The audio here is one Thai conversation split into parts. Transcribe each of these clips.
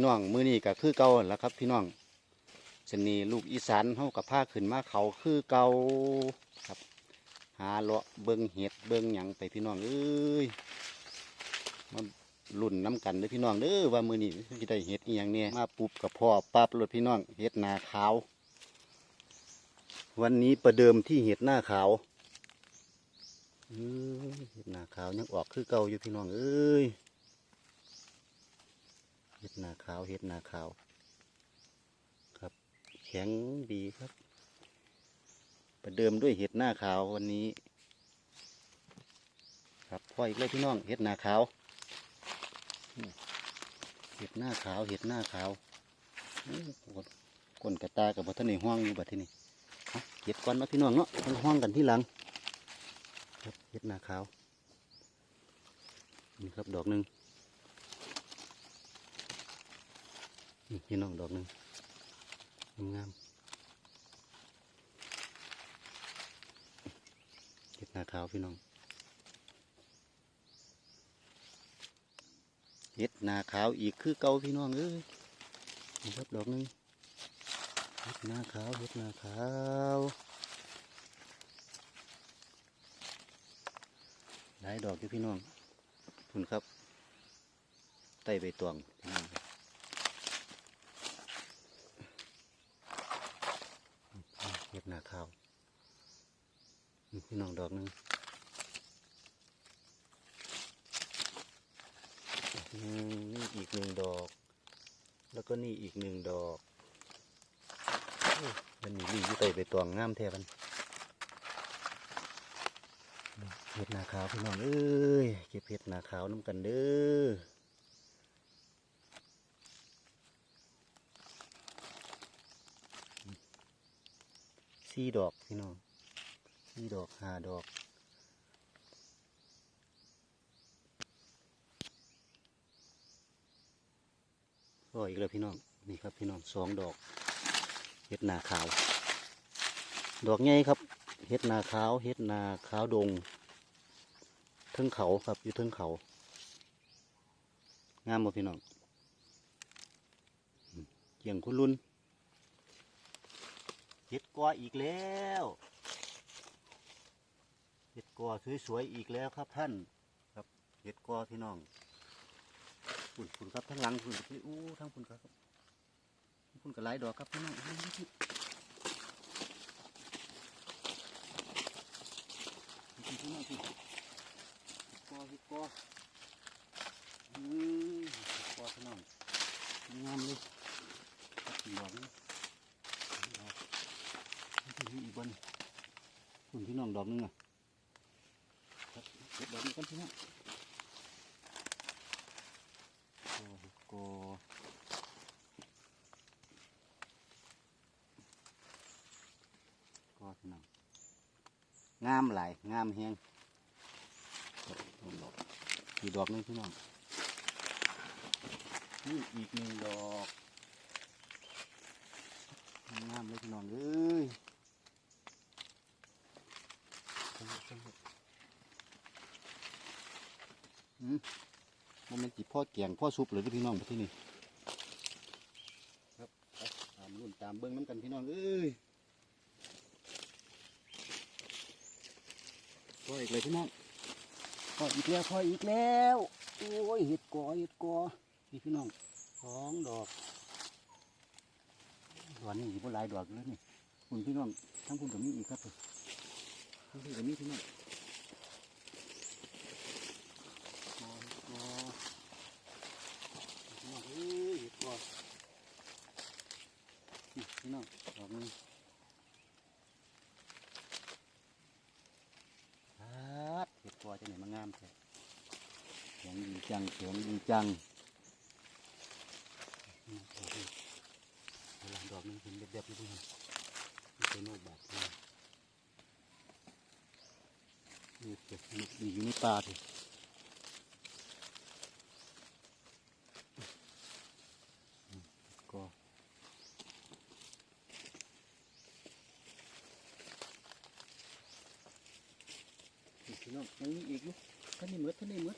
พี่น้องมื้อนี้ก็คือเก่าแล้วครับ พี่น้องสนีลูกอีสานเฮากับผ้าขึ้นมาเขาคือเก่าครับ หาเลาะเบิ่งเห็ดเบิ่งหยังไปพี่น้องเอ้ยมาลุ่นน้ำกันเด้อพี่น้องเด้อว่ามื้อนี้สิได้เห็ดอีหยังเนี่ยมาปุบกับพ่อปั๊บรถพี่น้องเห็ดนาขาว วันนี้ประเดิมที่เห็ดหน้าขาวเอ้ยเห็ดหน้าขาวยังออกคือเก่าอยู่พี่น้องเอ้ย เห็ดหนาขาวเห็ดหนาขาว ครับ แข็งดีครับ ประเดิมด้วยเห็ดหน้าขาววันนี้ ครับพ่ออีกเลยพี่น้องเห็ดหนาขาวเห็ดหน้าขาวเห็ดหน้าขาวก้นกระตากับบัทนในห้องอยู่บัดที่นี่เอาเห็ดก่อนเนาพี่น้องเนาะต้องห้องกันที่หลังครับเห็ดหน้าขาวนี่ครับดอกหนึ่ง นี่พี่น้องดอกหนึ่งงามๆเห็ดนาขาวพี่น้องเห็ดนาขาวอีกคือเก่าพี่น้องเอ้ยครับดอกหนึ่งเห็ดนาขาวเห็ดนาขาวหลายดอกอยู่พี่น้องคุณครับไต่ใบตองพี่น้อง เห็ดหนาขาวพี่น้องดอกนึงนี่อีกหนึ่งดอก แล้วก็นี่อีกหนึ่งดอกมันนี่ลีอยู่ใต้ใบตองงามแท้กันเห็ดหนาขาวพี่น้องเอ้ยเก็บเห็ดหนาขาวน้ำกันเด้อ สี่ดอกพี่น้องสี่ดอกห้าดอกก็อีกแล้วพี่น้องนี่ครับพี่น้องสองดอกเห็ดนาขาว ดอกใหญ่ครับเห็ดนาขาวเห็ดนาขาวดงเทิงเขาครับอยู่เทิงเขางามบ่พี่น้องอืมเกี่ยงคุณลุน เห็ดกออีกแล้วเห็ดกอสวยๆอีกแล้วครับท่านครับเห็ดกอพี่น้องฝุ่นฝุ่นครับทั้งหลังฝุ่นพี่อู้ทั้งฝุ่นครับฝุ่นกับหลายดอกครับพี่น้องพี่พี่พี่น้องพี่กอเห็ดกออืมเห็ดกอพี่น้องงามเลยดอกนี้ อีกบนคุณพี่น้องดอกหนึงอะครับเก็บดอกนี้กันพี่น้องกโกพี่น้องงามหลายงามแฮงดอกอีกดอกนึงพี่น้องนี่อีกหนึ่งดอกงามเลยพี่น้องเอ้ย มมันเป็นจีพ่อแกงพ่อซุปเลยเด้อพี่น้องที่นี่ครับตามรุ่นตามเบิ้งน้ำกันพี่น้องเอ้ยพ่ออีกเลยพี่น้องพ่ออีกแล้วพ่ออีกแล้วโอ้ยเห็ดกอเห็ดกอนี่พี่น้องสองดอกดอกนี้อีกบ่หลายดอกเลยนี่คุณพี่น้องทั้งคุณกับมีอีกครับ ทั้งคุณกับมีพี่น้องกอเห็ดกอพี่น้องเอ้ยเห็ดกอนี่พี่น้องดอกนึงครับเห็ดกอจะไหนมางามแท้แข็งดีจังแข็งดีจังดอกนึ่งเวลาดอกหนึงเห็นเด็บๆเลยพี่น้องนี่เป็นโนบาทนี่ นี่เก็บนี่อยู่ในป่าพี่ก็พี่น้องยังมีอีกอยู่ท่านนี่หมืดท่านนี่หมืด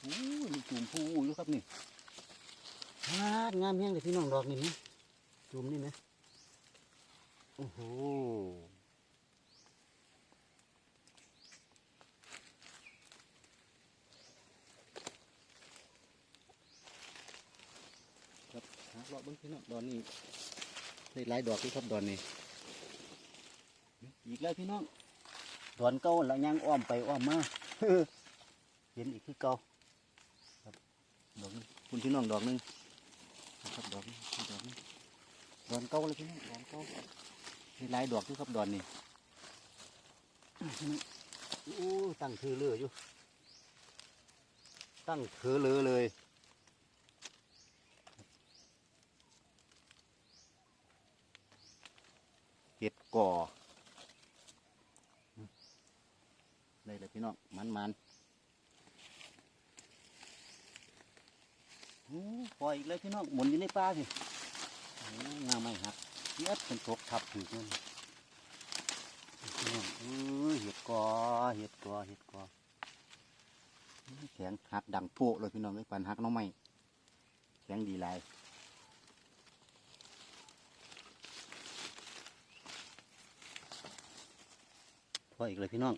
โอ้ยมีจุ่มผู้อยู่ครับนี่ฮาดงามแห้งเลยพี่น้องดอกนี่ไหมจุ่มนี่ไหมโอ้โหครับหาเลาะเบิ้ง พี่น้องดอนนี้ได้หลายดอกที่ครับดอนนี้อีกแล้วพี่น้องดอนเก่าแล้วยังอ้อมไปอ้อมมาเห็นอีกคือเก่าครับดอกนึงคุณพี่น้องดอกนึงครับดอกนี้ดอกนี้ดอนเก่าเลยพี่น้องดอนเก่ามีหลายดอกที่ครับดอนนี่อะพี่น้องโอ้ตั้งคือเลืออยู่ ตั้งคือเลือเลย เห็ดก่อได้เลยพี่น้องมันมันๆโอ้ปล่อยอีกเลยพี่น้องหมุนอยู่ในป่าสิงาไม่หักเย็ดเป็นตกทับถึงนั่นพี่น้องเออเห็ดก่อเห็ดก่อเห็ดก่อแข็งหักดังโป๊ะเลยพี่น้องเลยปันหักน้องไม่แข็งดีหลาย พออีกเลยพี่น้อง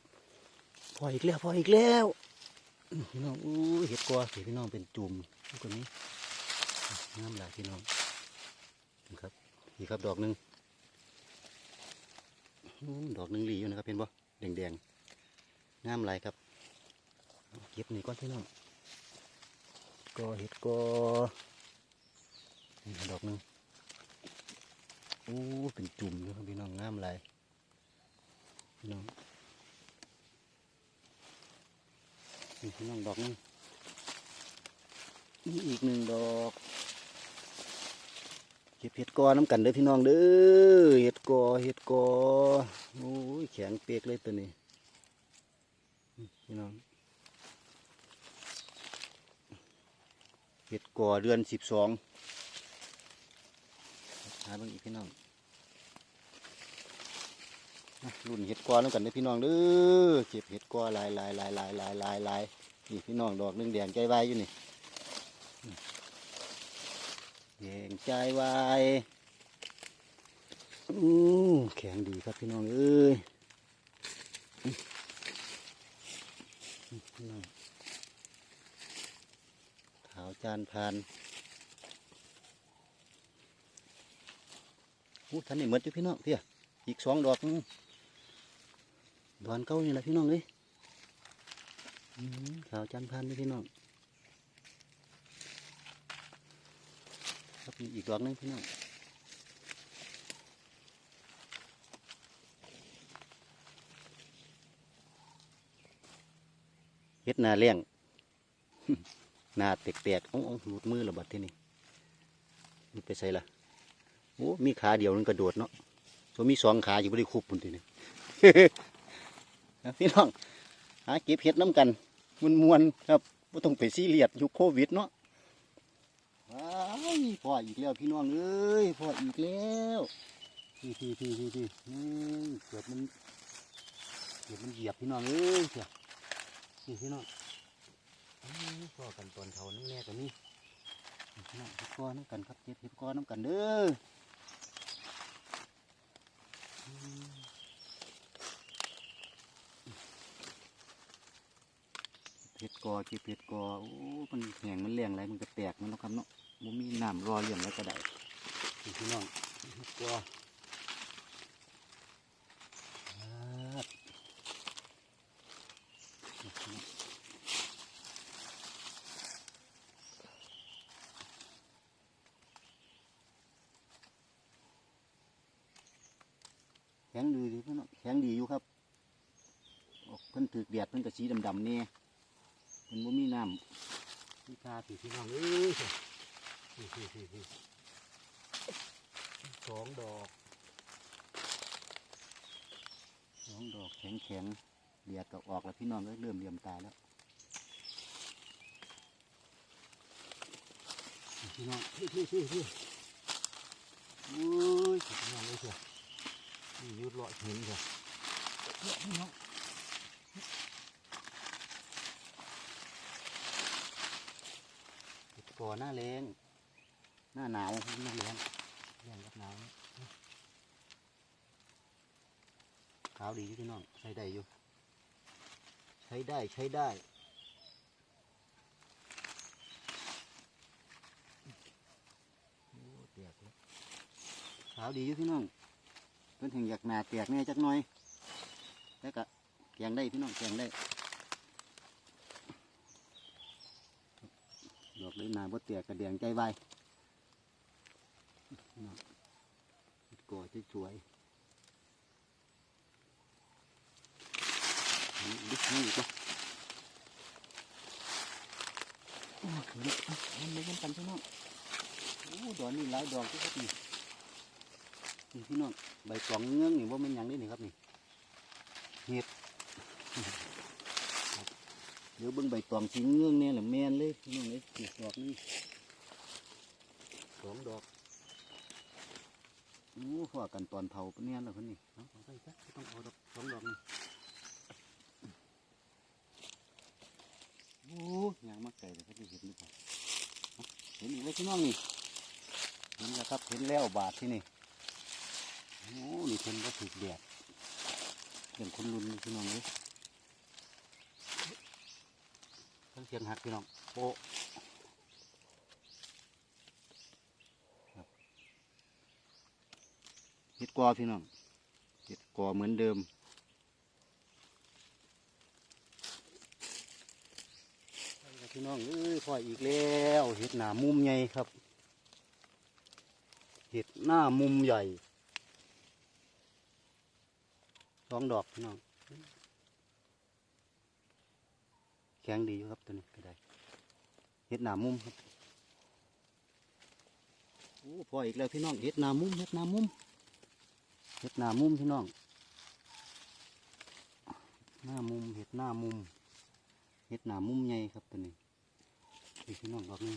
พออีกแล้วพออีกแล้วพี่น้องอู้เห็ดกว่าสิพี่น้องเป็นจุ่มนี่คนนี้งามหลายพี่น้องนี่ครับนี่ครับดอกหนึ่งดอกหนึ่งหลีอยู่นะครับเห็นบ่แดงแดงๆงามหลายครับเก็บนี่ก่อนพี่น้องกอเห็ดกอนี่ดอกหนึ่งอู้เป็นจุ่มอยู่ครับพี่น้องงามหลายพี่น้อง น้องดอกนึงนี่อีกหนึ่งดอกเก็บเห็ดกอน้ำกันเด้อพี่น้องเด้อเห็ดกอเห็ดกอโอ้ยแข็งเปียกเลยตัวนี้พี่น้องเห็ดกอเดือนสิบสองหาเบิ่งอีกพี่น้อง รุ่นเห็ดกอน้ำกันเด้พี่น้องเด้อเก็บเห็ดกอหลายลายลายลายลายลายลายนี่พี่น้องดอกหนึงแดงใจวายอยู่นี่แดงใจวายอู้แข็งดีครับพี่น้องเอ้ยขาวจานพานอู้ท่านนี่เหมดอยู่พี่น้องเพี่ยอีกสองดอก ดอนเก้านี่แหละพี่น้องเอ้ยอืมขาวจันทร์พันนี่พี่น้องครับมีอีกดอกนึงพี่น้องเฮ็ดหนาเลี้ยงหนาเตกๆอ้องๆหลุดมือระบัดที่นี่มันไปใส่ละโอ้มีขาเดียวนึงกระโดดเนาะตัวมีสองขาอยู่บริคุบปุ่นทีนี่ พี่น้องหาเก็บเห็ดน้ำกันมวนมวนๆครับไม่ต้องไปซีเรียสยุคโควิดเนาะว้ายพ่ออีกแล้วพี่น้องเอ้ยพ่ออีกแล้วพี่พี่พี่พี่พี่นี่เกิดมันเกิดมันเหยียบพี่น้องเอ้ยเสียนี่พี่น้องอ้าวพ่อกันตอนเท่าน้ำแน่กันนี่พี่น้องเห็ดก้อนน้ำกันครับเก็บเห็ดก้อนน้ำกันเด้ออืม เผ็ด กอเก็บเผ็ดกอโอ้มันแห้งมันแรงไรมันก็แตกมันเนาะครับเนาะมันมีน้ำรอเลี้ยงไว้ก็ได้นี่พี่น้องเห็ดกอครับนี่พี่น้องแข็งดีดีพี่น้องแข็งดีอยู่ครับออกเพิ่นถือแดดเพิ่นก็สีดำๆเนี่ย มันบ่มีน้ำพี่กาพี่พี่น้องเอ้ยพี่พี่พี่พี่สองดอกสองดอกแข็งแข็งๆเดียดก็ออกแล้วพี่น้องเอ้ยเริ่มเหลี่ยมตาแล้วพี่น้องพี่พี่พี่พี่อุ้ยพี่น้องเลยเถอะนี่ยุดเลาะเห็นเถอะเลาะพี่น้อง ก่อหน้าแรงหน้าหนาวหน้าร้อนแรงกับหนาวขาวดีอยู่พี่น้องใช้ได้อยู่ ใช้ได้ใช้ได้โอ้แตกแล้วขาวดีอยู่พี่น้องเพิ่นถึงอยากหนาแตกแน่จักหน่อยแล้วก็แกงได้พี่น้องแกงได้ดอกเลยห นาบ่แตกกระเดียงใจไวพี่น้องก่อสวยๆอันนี้ลึกนี่อีกแล้วโอ้เห็นอะมันไม่กันกันพี่น้องโอ้ดอกนี่หลายดอกที่ครับนี่นี่พี่น้องใบตองเงื้องนี่ว่ามันหยังนี่นี่ครับนี่เห็ดครับ เดี๋ยวเบิ่งใบตองสีเงื้องเนี่ยแหละแมนเลยพี่น้องเลยเก็บดอกนี่สองดอกโอ้ขว่ากันตอนเผาปะเนี่ยแล้วคนนี้เอาเอาไปซะไม่ต้องเอาดอกสองดอกนี่โอ้ยางมาไก่เลยเขาจะเห็นหรือเปล่าเอาเห็นอีกแล้วพี่น้องนี่เห็นแล้วครับเห็นแล้วบาทที่นี่โอ้นี่เพิ่นก็ถูกแดดเรื่องคนรุนนี่พี่น้องเลยทั้ง เสียงหักพี่น้องโปะเห็ดกอพี่น้องเห็ดกอเหมือนเดิมพี่น้องเอ้ยพออีกแล้วเห็ดหนามุมใหญ่ครับเห็ดหน้ามุมใหญ่สองดอกพี่น้องแข็งดีอยู่ครับตัวนี้ก็ได้เห็ดหนามุมครับโอ้พออีกแล้วพี่น้องเห็ดหนามุมเห็ดหนามุมเห็ดหนามุมพี่น้องหน้ามุมเห็ดหน้ามุมเห็ดหนามุมใหญ่ครับตัวนี้พี่น้องดอกนี้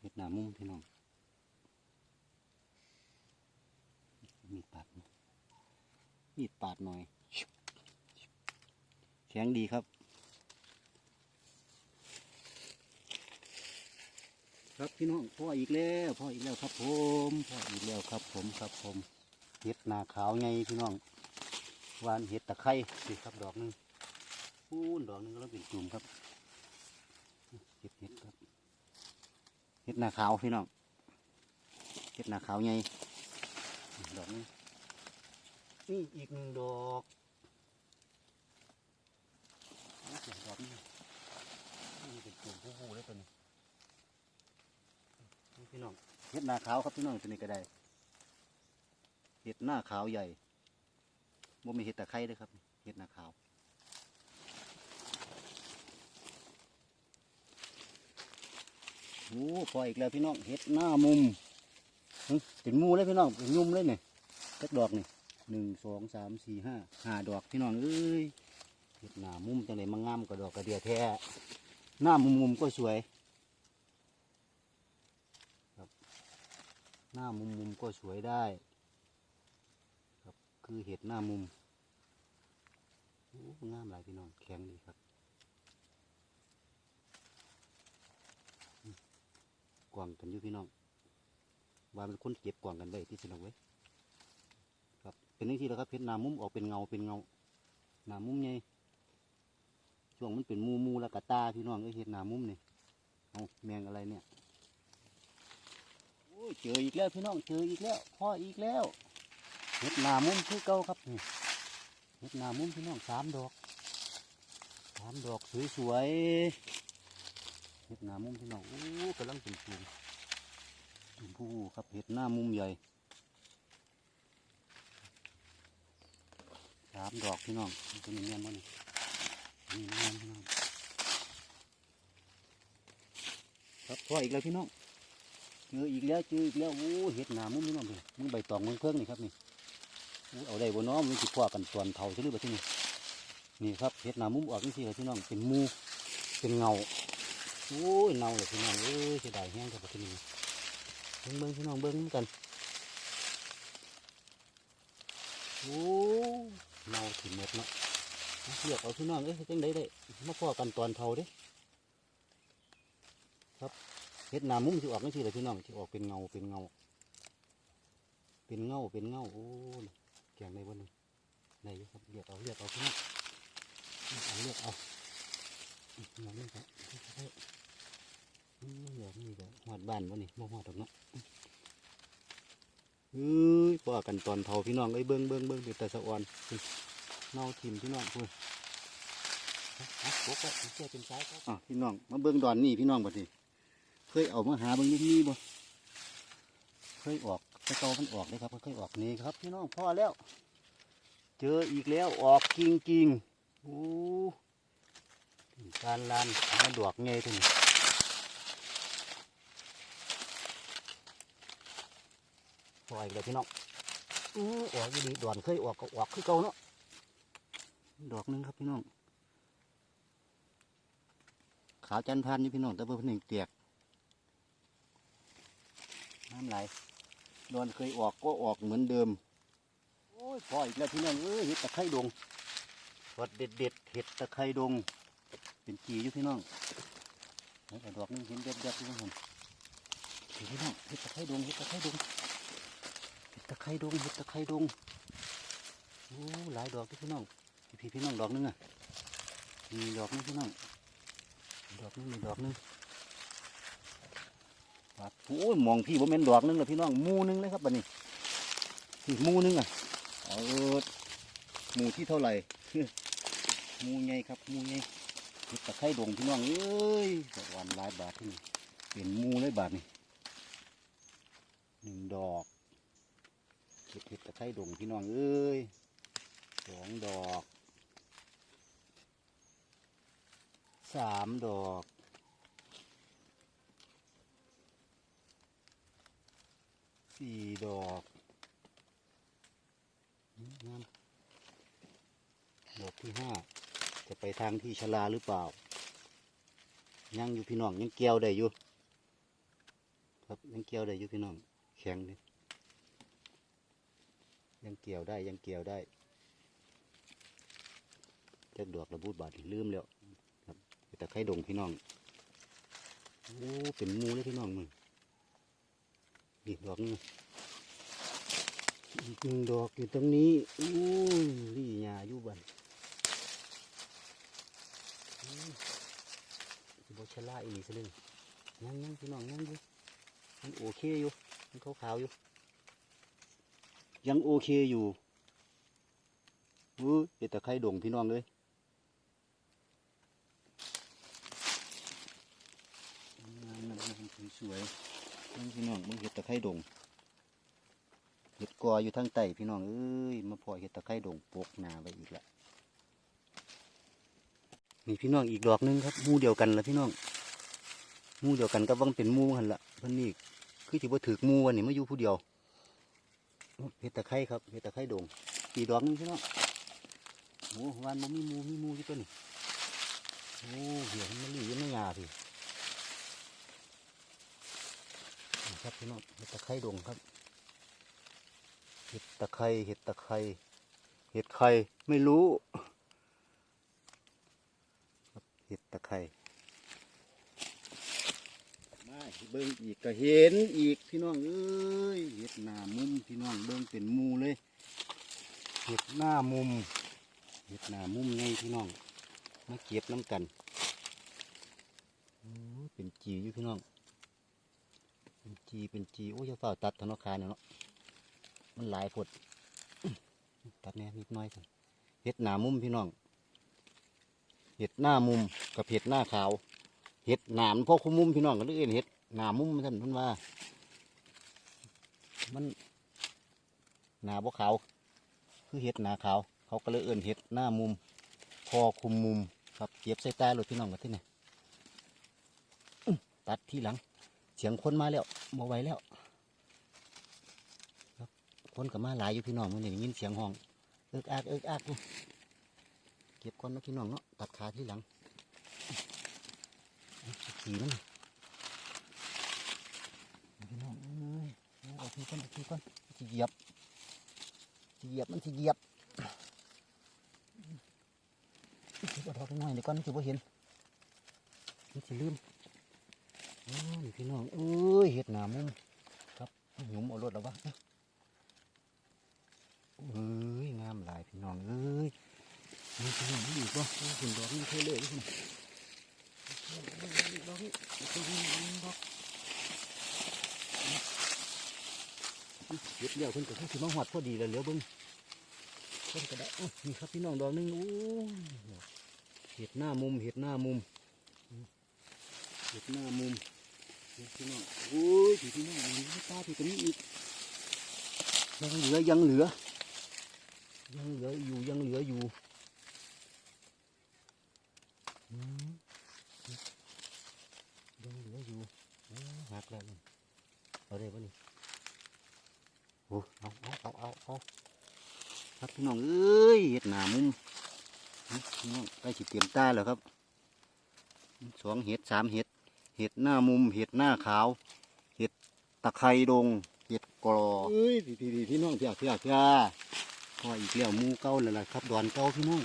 เห็ดหนามุมพี่น้องมีปาด มีดปาดหน่อยแข็งดีครับ ครับพี่น้องพ่ออีกแล้วพ่ออีกแล้วครับผมพ่ออีกแล้วครับผมครับผมเห็ดนาขาวไงพี่น้องวานเห็ดตะไคร้สิครับดอกหนึงพูนดอกหนึงแล้วเป็นกลุ่มครับเห็ดเห็ดครับเห็ดนาขาวพี่น้องเห็ดนาขาวไงดอกนี้ นี่อีกหนึ่งดอกโอ้เสียงดอกนี่นี่เป็นกลุ่มผู้ผู้เลยตัวนี้นี่พี่น้องเห็ดหน้าขาวครับพี่น้องตัวนี้ก็ได้เห็ดหน้าขาวใหญ่บ่มีเห็ดตะไคร้ด้วยครับเห็ดหน้าขาวโอ้พออีกแล้วพี่น้องเห็ดหน้ามุมหึเป็นหมูเลยพี่น้องเป็นยุ่มเลยเนี่ยสักดอกนี่ หนึ่งสองสามสี่ห้าห้าดอกพี่น้องเอ้ยเห็ดหน้ามุมจังเลยมางามกระดอกกระเดียแท้หน้ามุมมุมก็สวยครับหน้ามุมมุมก็สวยได้ ครับคือเห็ดหน้ามุมงามหลายพี่น้องแข็งดีครับกวางกันอยู่พี่น้องว่ามันคนเก็บกว่างกันไว้ที่สนเอาไว้ เป็นย่างที่แล้วครับเพชรนามุ้มออกเป็นเงาเป็นเงาหนามุ้มไงช่วงมันเป็นมูมูแล้วกะตาพี่น้องก็เห็ดหนามุ้มนี่เอาแมงอะไรเนี่ยโอ้ยเจออีกแล้วพี่น้องเจออีกแล้วพ่ออีกแล้วเห็ดหนามุ้มคือเก่าครับนี่เห็ดหนามุ้มพี่น้องสามดอกสามดอกสวยๆเห็ดหนามุ้มพี่น้องโอ้กำลังเป็นฟูงผู้ครับเห็ดหน้ามุมใหญ่ สามดอกพี่น้องมันเป็นอย่างนี้มั้งนี่นี่งามพี่น้องครับพออีกแล้วพี่น้องเจออีกแล้วเจออีกแล้วโอ้เห็ดหนามุมพี่น้องพี่มึงใบตองมึงเพิ่งนี่ครับนี่โอ้เอาได้บนน้อมมันสิพอกันตอนเผาใช่หรือเปล่าที่นี่นี่ครับเห็ดหนามุมออกนี่สิครับพี่น้องเป็นมูเป็นเงาโอ้ยเงาเลยพี่น้องเอ้ยเสียดายแห้งครับที่นี่เบิ้งเบิ้งพี่น้องเบิ้งนกันโอ้ เน่าถึงหมดเนาะเลือกเอาพี่น้องเอ้ยจังได้ได้มาพ่อกันตอนเท่าเด้ครับเฮ็ดนามุ้มสิออกไม่ใช่เลยพี่น้องสิออกเป็นเงาเป็นเงา เป็นเงาเป็นเงาโอ้ยแกงได้บ่นี่ได้อยู่ครับเลือกเอาเลือกเอาพี่น้องเอาเลือกเอาเอาเลือกเอาเลือกเอาอืมเลือนี่ก็หอดบ้านบ่นี่บ่หอดดอกเนาะ เอ้ยพ่อกันตอนเทาพี่น้องเอ้เบิ่งเบิ่งเบิ่งเดี๋ยวแต่สะออนเนาทิมพี่น้องเพื่อนอะโป๊กไปเชื่อเป็นซ้ายครับอะพี่น้องมาเบิ่งดอนนี่พี่น้องบัดนี้เคยเอามาหาเบิ่งนี่บ่เคยออกต่เกามันออกเลยครับเคยออกนี่ครับพี่น้องพ่อแล้ว เจออีกแล้วออกจริงจริงโอ้การลานเอามาดอกไงถึง พออีกแล้วพี่น้องอื้ออกอยู่ดีดอนเคยออกก็ออกคือเก่าเนาะดอกหนึงครับพี่น้องขาวจันทร์พันนี่พี่น้องแต่เพิ่นหนึ่งเตียกน้ำไหลดอนเคยออกก็ออกเหมือนเดิมโอ้ยพออีกแล้วพี่น้องเอ้ยเห็ดตะไคร่ดงวัดเด็ดเด็ดเห็ดตะไคร่ดง เป็นจีอยู่พี่น้องดอกหนึงเห็นเด็ดเด็ดพี่น้องนี่พี่น้องเห็ดตะไคร่ดงเห็ดตะไคร่ดง ตะไคร่ดงเห็ดตะไคร่ดงโอ้หลายดอกที่พี่น้องพี่พี่น้องดอกนึงอะมีดอกนึงพี่น้องดอกนึงมีดอกนึงครับโอ้ยมองพี่ผมเป็นดอกนึงเลยพี่น้องมูนึงเลยครับบัดนี้พี่มูนึงอะเอาหมูที่เท่าไหร่มูไงครับมูไงเห็ดตะไคร่ดงพี่น้องเอ้ยวานหลายบาทที่นี่เป็นมูเลยบาทนี่หนึ่งดอก เห็ดตะไคร่ดงพี่น้องเอ้ยสองดอกสามดอกสี่ดอกอืมงามดอกที่ห้าจะไปทางที่ชลาหรือเปล่า ยังอยู่พี่น้องยังเกี่ยวได้อยู่ครับยังเกี่ยวได้อยู่พี่น้องแข็งเลย ยังเกี่ยวได้ยังเกี่ยวได้จักดอกระบูดบาดลืมแล้วครับแต่ไข่ดงพี่น้องโอ้เป็นมูเลยพี่น้องมึงนี่ดอกนึงอีกหนึ่งดอกอยู่ตรงนี้อู้ยลี่หญ้าอยู่บันบชล่าอีหลีซะเลยยังยังพี่น้องยังอยู่มันโอเคอยู่มันขาวๆอยู่ ยังโอเคอยู่อู้เป็นตะไคร่ดงพี่น้องเลยงามสวยๆพี่น้องมึงเห็ดตะไคร่ดงเห็ดกออยู่ทางใต้พี่น้องเอ้ยมาพอเห็ดตะไคร่ดงปกหนาไปอีกล้วนี่พี่น้องอีกดอกหนึงครับมู่เดียวกันละพี่น้องมู่เดียวกันก็วังเป็นมู่หันละเพิ่นนี่คือที่ว่าถือมู่วันนี้มาอยู่ผู้เดียว เห็ดตะไคร่ครับเห็ดตะไคร่ดงอีดอกนึงพี่น้องโอ้วานมันมีมูมีหมูที่ต้นนี่โอ้เหี้ยมันมาลีอยู่หญ้าพี่นี่ครับพี่น้องเห็ดตะไคร่ดงครับ เห็ดตะไคร่เห็ดตะไคร่เห็ดไข่ไม่รู้เห็ดตะไคร่มา เบิ้งอีกก็เห็นอีกพี่น้องเอ้ยเห็ดหน้ามุมพี่น้องเบิ้งเป็นมูเลยเห็ดหน้ามุมเห็ดหน้ามุมไงพี่น้องมาเก็บน้ำกันเป็นจีอยู่พี่น้อง เป็นจีเป็นจีโอ้ยเฝ้าตัดธนาคารเนาะมันหลายผดตัดแน่นิดน้อยสิเห็ดหน้ามุมพี่น้องเห็ดหน้ามุมกับเห็ดหน้าขาวเห็ดหนามนพ่อคุมมุมพี่น้องก็เลยเอิ้นเห็ด หน้ามุมท่านเพิ่นว่า มันหนาบ่ขาวคือเห็ดหนาขาว เขาก็เลยเอิ้นเห็ดหน้ามุม พอคุมมุม ครับเก็บใส่ตาเลยพี่น้องกันที่ไหนตัดที่หลัง เสียงคนมาแล้วมาไหวแล้วครับคนกับมาหลายอยู่พี่น้องมันได้ยินเสียงห้องเอิกอักเอิกอักเก็บก้อนเนาะพี่น้องเนาะตัดขาที่หลังขี่มันพี่น้องเอ้ยเอา ทีก้อนเอาทีเหยียบทีเหยียบมันทีเหยียบเอาไปหน่อยเดี๋ยวก่อนมันจะบ่เห็นมันจะลืมโอ้ยพี่น้องเอ้ยเห็ดหนามุมครับหยุมเอารถแล้ววะเอ้ยงามหลายพี่น้องเอ้ยนี่พี่น้องนี่อีกบ่โอ้ยคุณดอกนี่เคยเลยพี่น้องดอกนี่ดอกนี่ดอก เห็ดเดียวเพิ่นก็คือสิมาหอดพอดีแล้วเหลือเบิ่งต้นกระด้าวนี่ครับพี่น้องดอกหนึงโอ้เห็ดหน้ามุมเห็ดหน้ามุมเห็ดหน้ามุมพี่น้องโอ้ยพี่น้องนี่ตาพี่ก็มีอีกยังเหลือยังเหลือ ยังเหลืออยู่ยังเหลืออยู่ยังเหลืออยู่หักแล้วเอาได้ปะนี่ อ้เอาเอาเอาเอาเอาครับพี่น้องเอ้ยเห็ดหนามุมนี่พี่น้องใกล้สิเตรียมตาแล้วครับสองเห็ดสามเห็ดเห็ดหน้ามุมเห็ดหน้าขาว เห็ดตะไคร้ดงเห็ดกรอเอ้ยพี่พี่พี่พี่น้องเพียเพียเพียพออีกแล้วมูเก่าเลยล่ะครับดอนเก่าพี่น้อง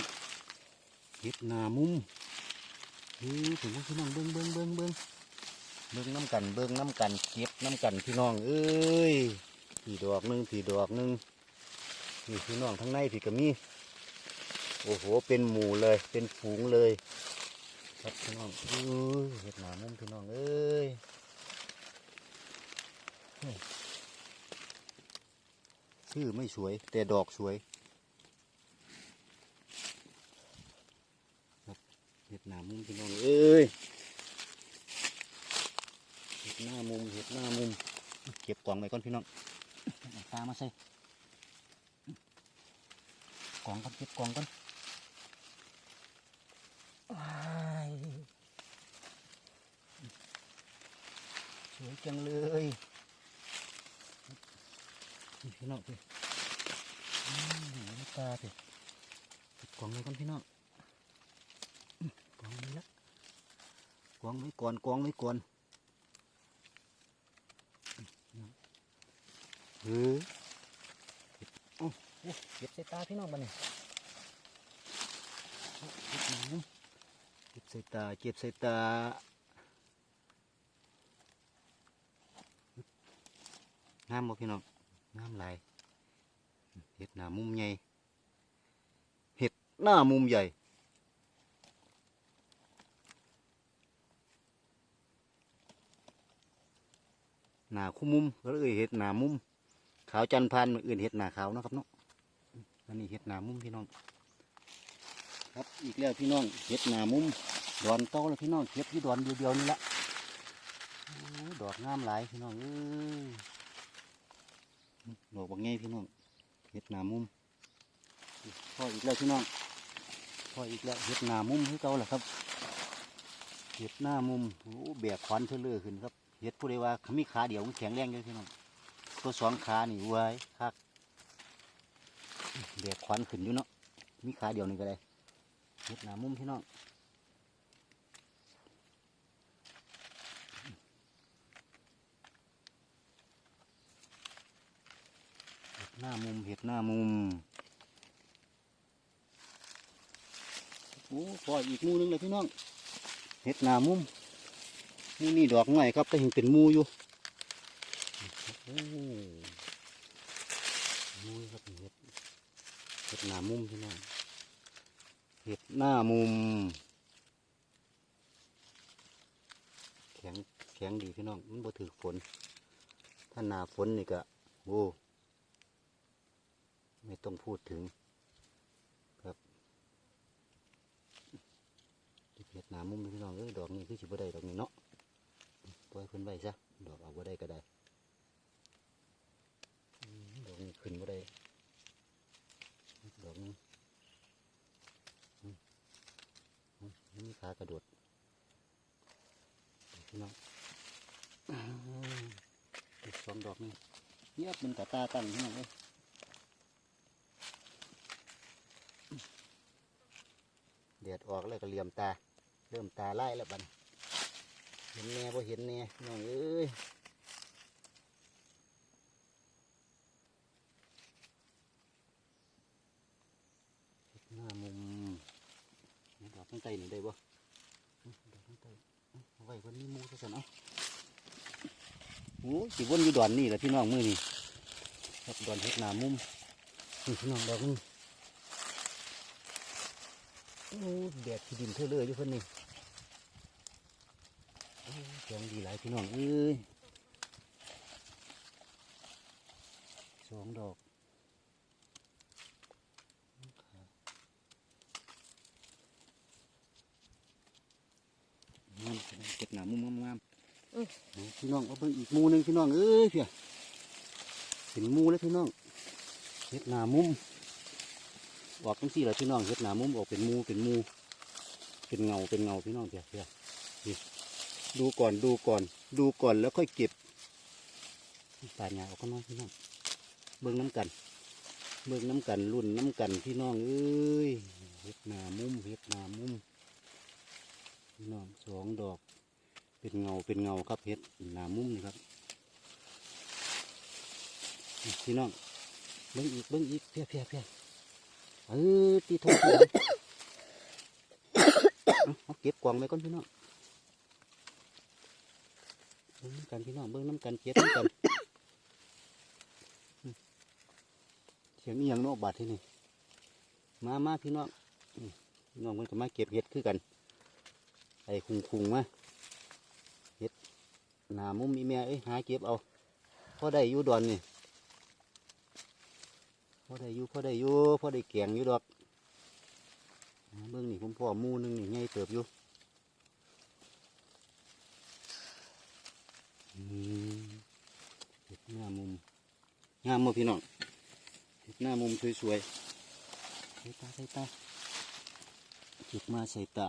เห็ดหน้ามุมเฮ้ยถึงพี่น้องเบิ้งเบิ้งเบิ้งเบิ้งเบิ้งน้ำกันเบิ้งน้ำกันเก็บน้ำกันพี่น้องเอ้ย ผีดอกหนึ่งผีดอกหนึ่งนี่พี่น้องทั้งในพี่ก็มีโอ้โหเป็นหมู่เลย เป็นฝูงเลย ครับพี่น้องเอ้ยเห็ดหนามุมพี่น้องเอ้ยชื่อไม่สวย แต่ดอกสวยครับเห็ดหนามุมพี่น้องเอ้ยเห็ดหน้ามุมเห็ดหน้ามุม เก็บกล่องไว้ก่อนพี่น้อง เอาตามาใส่กล่องกันเก็บกล่องกันว้ายสวยจังเลยนี่พี่น้องพี่อืมน้ำตาพี่เก็บกล่องเลยกันพี่น้องอืมกล่องนี้ละกล่องไว้ก่อนกล่องไว้ก่อน เออเก็บใส่ตาพี่น้องบ้านนี่เก็บเก็บใส่ตา เก็บใส่ตาน้ำบ่พี่น้องน้ำไหลเห็ดหน้ามุมใหญ่เห็ดหน้ามุมใหญ่หน้าคู่มุมก็เลยเห็ดหน้ามุม ขาวจันทร์พันธุ์อื่นเห็ดหนาขาวเนาะครับเนาะอันนี้เห็ดหนามุมพี่น้อง ครับอีกแล้วพี่น้องเห็ดหนามุมดอนเต้าแล้วพี่น้องเก็บที่ดอนเดียวๆนี่ละอดอกงามหลายพี่น้องเอ้ยดอกบางไงพี่น้องเห็ดหนามุมพออีกแล้วพี่น้องพออีกแล้วเห็ดหนามุมคือเก่าแหละครับเห็ดหน้ามุมโอ้แบกขวานเทเลอร์ขึ้นครับเห็ดผู้ใดว่ามีขาเดียวมันแข็งแรงเลยพี่น้อง ตัวสองขานี่ไว้คักเด็กขวัญขึ้นอยู่เนาะมีขาเดียวนี่ก็ได้เฮ็ดหน้ามุมพี่น้องเฮ็ดหน้ามุมเห็ดหน้ามุมโอ้พอยอีกมูหนึงเลยพี่น้องเห็ดหน้ามุมมูนี่ดอกง่อยครับแต่เห็นเป็นมูอยู่ อ้มุ้ยครับเห็ดเห็ดหน้ามุมพี่น้องเห็ดหน้ามุม แข็งแข็งดีพี่น้อง มันบ่ถือฝน ถ้าหนาฝนนี่ก็โอ้ไม่ต้องพูดถึงครับเห็ดหนามุมพี่น้องเอ้ยดอกนี้คือสิบ่ได้ดอกนี้เนาะปล่อยเพิ่นไว้ซะดอกเอาบ่ได้ก็ได้ อืมดอกนี้ ขึ้นมาได้ดอกนึงนี่ขากระโดดพี่น้องอีกสองดอกนี่เงียบมันกับตาตั้งพี่น้องเลยแดดออกแล้วก็เหลี่ยมตา เริ่มตาไล่แล้วบันเห็นแน่บ่เห็นแน่น้องเอ้ย หน้ามุมนี่ดอก ตั้งใจต้นี่ได้บ่ดอกทั้งใต้อื้ว้คนนี้มูซะสันเอาโอ้สิวนอยู่ดอนนี่แหละพี่น้องมือนี่ครับดอนเฮ็ดหนามุมนี่พี่น้องดอกนี่โอ้แดดที่ดินเท่าเรืออยู่คนนี้โอ้ยงดีหลายพี่น้องเอ้ยสองดอก งามเก็บหนามุมงามๆอื้อเอาพี่น้องเอาเบิ่งอีกหมูหนึ่งพี่น้องเอ้ยเพียเห็นหมูแล้วพี่น้องเฮ็ดหนามุมออกจังสี่แหละพี่น้องเฮ็ดหนามุมออกเป็นหมูเป็นหมูเป็นเงาเป็นเงาพี่น้องเพียเพียนี่ดูก่อนดูก่อน ดูก่อนแล้วค่อยเก็บตาหยาออกก็น้อยพี่น้องเบิ่งน้ำกันเบิ่งน้ำกันรุ่นน้ำกันพี่น้องเอ้ยเฮ็ดหนามุมเฮ็ดหนามุม พี่น้องสองดอก เป็นเงาเป็นเงาครับเห็ดหนามุมนี่ครับพี่น้องเบิ้งอีกเบิ้งอีกเพียเพียเพียเออตีทงตีหลังเอาเก็บกวางไว้ก่อนพี่น้องเบิ้งน้ำกันพี่น้องเบิ้งน้ำกันเก็บน้ำกันเสียงอีหยังนอกบาดที่นี่มามาพี่น้องพี่น้องมันก็มาเก็บเห็ดคือกัน ไอ้คุงคุงๆมาเฮ็ดหนามุมมีแม่เอ้ยหาเก็บเอาพอได้อยู่ดอนนี่พอได้อยู่พอได้อยู่พอได้แกงอยู่ดอกหาเบิ่งนี่ผมพ่อมูนึงนี่ใหญ่เติบอยู่เฮ็ดหน้ามุมงามมาพี่น้องเฮ็ดหน้ามุมสวยๆใส่ตาใส่ตาเก็บมาใส่ตา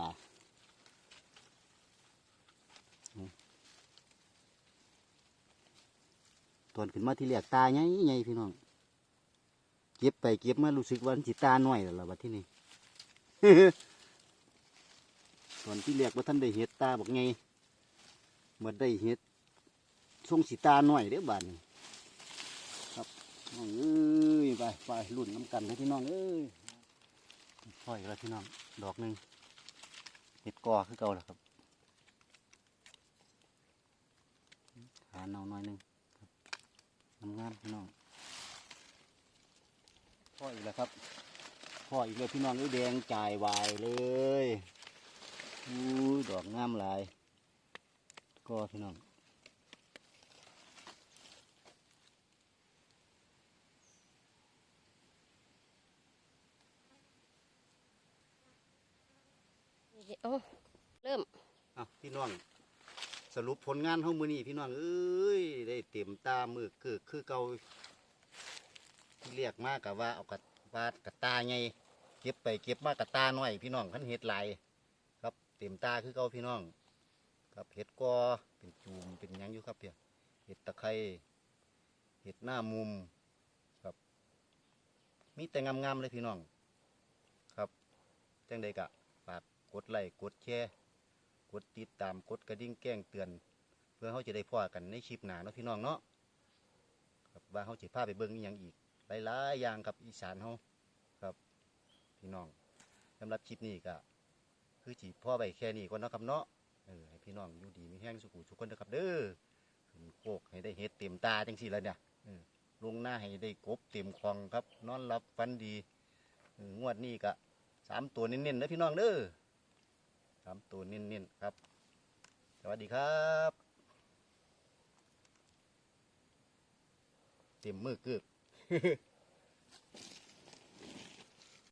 ตอนขึ้นมาที่แรกตาใหญ่ใหญ่พี่น้อง เก็บไปเก็บมารู้สึกว่ามันสิตาหน่อยแล้วล่ะบัดที่นี่ตอนที่แรกว่าท่านได้เห็ดตาบอกไงเมื่อได้เห็ดช่วงสีตาหน่อยเด้อบาดนี้ครับน้องเอ้ยไปไปรุ่นน้ำกันเลยพี่น้องเอ้ยปล่อยแล้วพี่น้องดอกหนึ่งเห็ดกอคือเก่าแล้วครับหาเนาหน่อยหนึง งามๆพี่น้องพ่ออีกแล้วครับพ่ออีกแล้วพี่น้องไอ้ยแดงจ่ายวายเลยอู้ยดอกงามหลาย ก็พี่น้องโอ้เริ่มอะพี่น้อง สรุปผลงานเฮามือนี้พี่น้องเอ้ยได้เต็มตามือคือคือเก่าเรียกมากกับว่าเอากระวาดกระตาไงเก็บไปเก็บมากกระตาหน้อย พี่น้องขันเห็ดหลายครับเต็มตาคือเก่าพี่น้องครับเห็ดกอเป็นจูมเป็นยังอยู่ครับเพียเห็ดตะไคร้เห็ดหน้ามุมครับ มีแต่งามๆเลยพี่น้อง ครับจังใดกะฝากกดไลค์กดแชร์ กดติดตามกดกระดิ่งแจ้งเตือน เพื่อเขาจะได้พ่อกันในคลิปหนาเนาะพี่น้องเนาะครับว่าเขาจะพาไปเบิ่งอหยังอีกหลายๆอย่างกับอีสานเขาครับพี่น้องสำหรับคลิปนี้ก็คือจีพ่อไปแค่นี้ก่อนเนาะครับเนาะเออให้พี่น้องอยู่ดีมีแห้งสุขุทุกคนนะครับเด้อขึ้นโคกให้ได้เห็ดเต็มตาจังสี่แล้วเนี่ยเออลงหน้าให้ได้กบเต็มคลองครับ นอนรับฟันดีเอองวดนี้ก็สามตัวเน้นๆนะพี่น้องเด้อ สามตัวเน้นๆครับ สวัสดีครับเต็มมือเกือบ